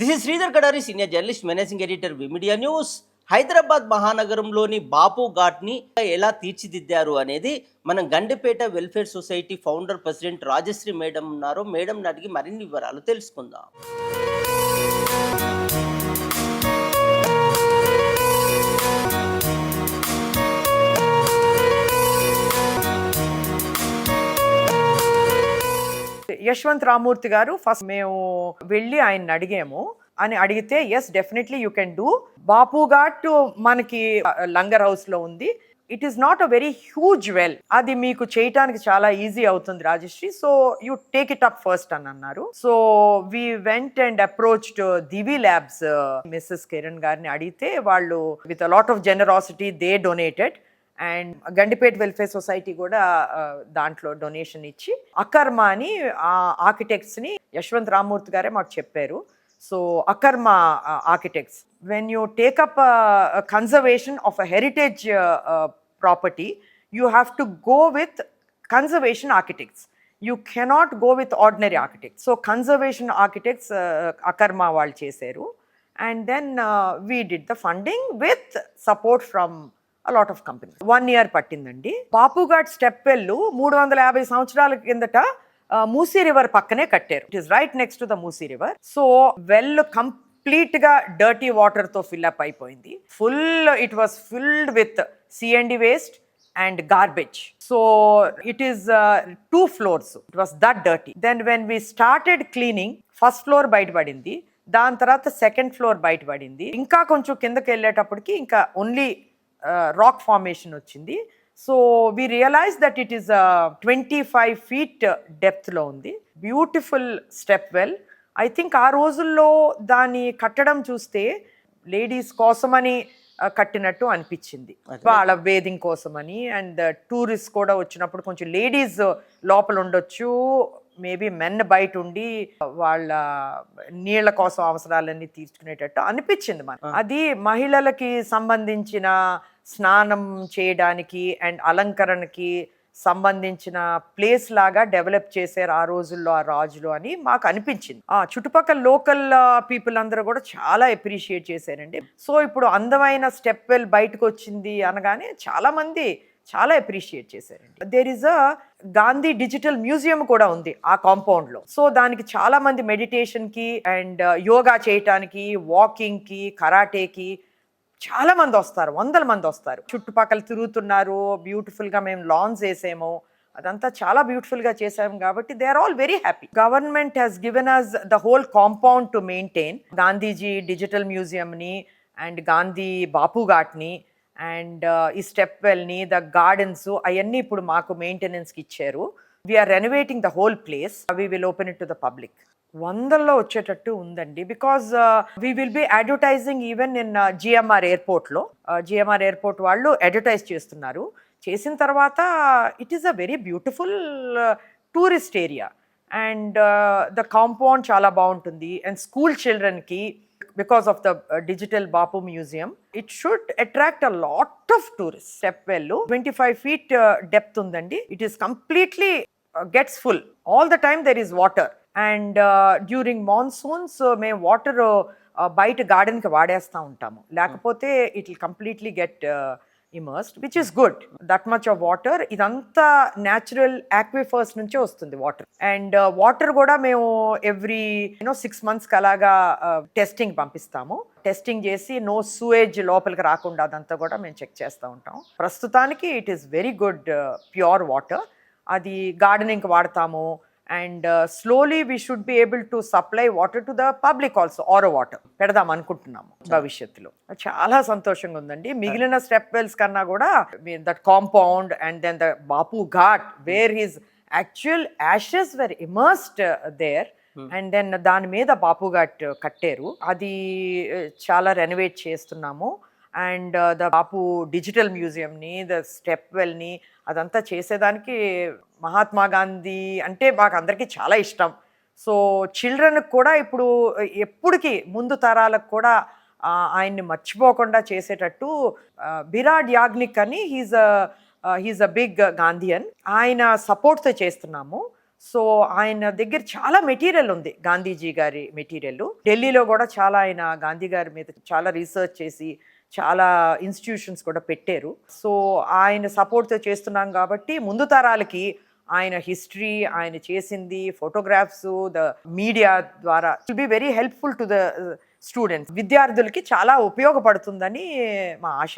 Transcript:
This is Sridhar Kadari senior journalist managing editor విమిడియా news. Hyderabad మహానగరంలోని బాపు ఘాట్ని ఎలా తీర్చిదిద్దారు అనేది మనం Gandipet welfare society founder president Rajashree madam ఉన్నారు. మేడం నాటికి మరిన్ని వివరాలు తెలుసుకుందాం. యశ్వంత్ రామూర్తి గారు ఫస్ట్ మేము వెళ్ళి ఆయన్ని అడిగాము. అని అడిగితే yes definitely you can do Bapu Ghat మనకి లంగర్ హౌస్లో ఉంది. It is not a very huge well అది మీకు చేయటానికి చాలా ఈజీ అవుతుంది Rajashree. So you take it up first అని అన్నారు. So we went and approached Divi labs Mrs Kiran గారిని అడిగితే వాళ్ళు with lot of generosity they donated and Gandipet welfare society కూడా దాంట్లో డొనేషన్ ఇచ్చి అకర్మ అని ఆ యశ్వంత్ రామ్మూర్తి గారే మాకు చెప్పారు. So Akarma architects. When you take up conservation of a heritage property you have to go with conservation architects you cannot go with ordinary architects so conservation architects Akarma వాళ్ళు చేశారు. And then we did the funding with support from lot of company one year పట్టిందండి. Bapughat step well మూడు వందల యాభై సంవత్సరాల కిందట Musi river పక్కనే కట్టారు. It is right next to the Musi river. So well కంప్లీట్గా డర్టీ వాటర్తో ఫిల్అప్ అయిపోయింది. Full it was filled with C and D waste and garbage so it is two floors it was that dirty then when we started cleaning first floor బయటపడింది. దాని తర్వాత second floor బయటపడింది. ఇంకా కొంచెం కిందకి వెళ్ళేటప్పటికి ఇంకా ఓన్లీ రాక్ ఫార్మేషన్ వచ్చింది. So we realise that it is twenty five feet డెప్త్లో ఉంది. Beautiful step well I think ఆ రోజుల్లో దాన్ని కట్టడం చూస్తే లేడీస్ కోసమని కట్టినట్టు అనిపించింది. వాళ్ళ వేదింగ్ కోసమని అండ్ టూరిస్ట్ కూడా వచ్చినప్పుడు కొంచెం లేడీస్ లోపల ఉండొచ్చు. మేబీ మెన్ బయట ఉండి వాళ్ళ నీళ్ళ కోసం అవసరాలన్నీ తీర్చుకునేటట్టు అనిపించింది మనకి. అది మహిళలకి సంబంధించిన స్నానం చేయడానికి అండ్ అలంకరణకి సంబంధించిన ప్లేస్ లాగా డెవలప్ చేశారు ఆ రోజుల్లో ఆ రాజులు అని మాకు అనిపించింది. ఆ చుట్టుపక్కల లోకల్ పీపుల్ అందరూ కూడా చాలా ఎప్రిషియేట్ చేశారండి. సో ఇప్పుడు అందమైన స్టెప్ వెల్ బయటకు వచ్చింది అనగానే చాలా మంది చాలా అప్రిషియేట్ చేశారండి. There is a Gandhi digital museum కూడా ఉంది ఆ కాంపౌండ్లో సో దానికి చాలా మంది మెడిటేషన్కి అండ్ యోగా చేయటానికి వాకింగ్కి కరాటేకి చాలా మంది వస్తారు వందల మంది వస్తారు. చుట్టుపక్కల తిరుగుతున్నారు బ్యూటిఫుల్గా మేము లాన్స్ వేసాము. అదంతా చాలా బ్యూటిఫుల్గా చేసాము కాబట్టి they are all very happy government has given us the whole compound to maintain Gandhiji digital మ్యూజియంని and Gandhi Bapu ఘాట్ని అండ్ ఈ స్టెప్ వెల్ని ద గార్డెన్స్ అవన్నీ ఇప్పుడు మాకు మెయింటెనెన్స్కి ఇచ్చారు. We are renovating the whole place we will open it to the public వందల్లో వచ్చేటట్టు ఉందండి. Because we will be advertising even in GMR ఎయిర్పోర్ట్లో జిఎంఆర్ ఎయిర్పోర్ట్ వాళ్ళు అడ్వర్టైజ్ చేస్తున్నారు. చేసిన తర్వాత it is a very beautiful tourist area and the compound చాలా బాగుంటుంది. And school చిల్డ్రన్కి because of the digital Bapu museum it should attract a lot of tourist step well twenty five feet depth ఉందండి. It is completely gets full all the time there is water and during monsoons మేము water uh, uh, బయట గార్డెన్కి వాడేస్తూ ఉంటాము. లేకపోతే it will completely get immersed which is good that much of water ఇదంతా natural ఆక్విఫర్స్ నుంచే వస్తుంది వాటర్ అండ్ వాటర్ కూడా మేము ఎవ్రీ యూనో సిక్స్ మంత్స్కి అలాగా uh, టెస్టింగ్ పంపిస్తాము. టెస్టింగ్ చేసి నో సూయేజ్ లోపలికి రాకుండా అదంతా కూడా మేము చెక్ చేస్తూ ఉంటాం ప్రస్తుతానికి it is very good pure water అది గార్డెనింగ్కి వాడతాము. And slowly we should be able to supply water to the public also RO water పెడదాం అనుకుంటున్నాము భవిష్యత్తులో. చాలా సంతోషంగా ఉందండి. మిగిలిన స్టెప్ వెల్స్ కన్నా కూడా that compound and then the Bapu Ghat where his actual ashes were immersed there and then దాని మీద బాపు ఘాట్ కట్టారు. అది uh, చాలా రెనోవేట్ చేస్తున్నాము. అండ్ ద బాపు డిజిటల్ మ్యూజియంని ద స్టెప్ వెల్ని అదంతా చేసేదానికి మహాత్మా గాంధీ అంటే మాకు అందరికీ చాలా ఇష్టం. సో చిల్డ్రన్కి కూడా ఇప్పుడు ఎప్పటికీ ముందు తరాలకు కూడా ఆయన్ని మర్చిపోకుండా చేసేటట్టు బిరాడ్ యాగ్నిక్ అని he's he's a big Gandhian. ఆయన సపోర్ట్తో చేస్తున్నాము. సో ఆయన దగ్గర చాలా మెటీరియల్ ఉంది గాంధీజీ గారి మెటీరియల్. ఢిల్లీలో కూడా చాలా ఆయన గాంధీ గారి మీద చాలా రీసెర్చ్ చేసి చాలా ఇన్స్టిట్యూషన్స్ కూడా పెట్టారు. సో ఆయన సపోర్ట్తో చేస్తున్నాం కాబట్టి ముందు తరాలకి ఆయన హిస్టరీ ఆయన చేసింది ఫోటోగ్రాఫ్స్ ద మీడియా ద్వారా will be very helpful to the students విద్యార్థులకి చాలా ఉపయోగపడుతుందని మా ఆశ.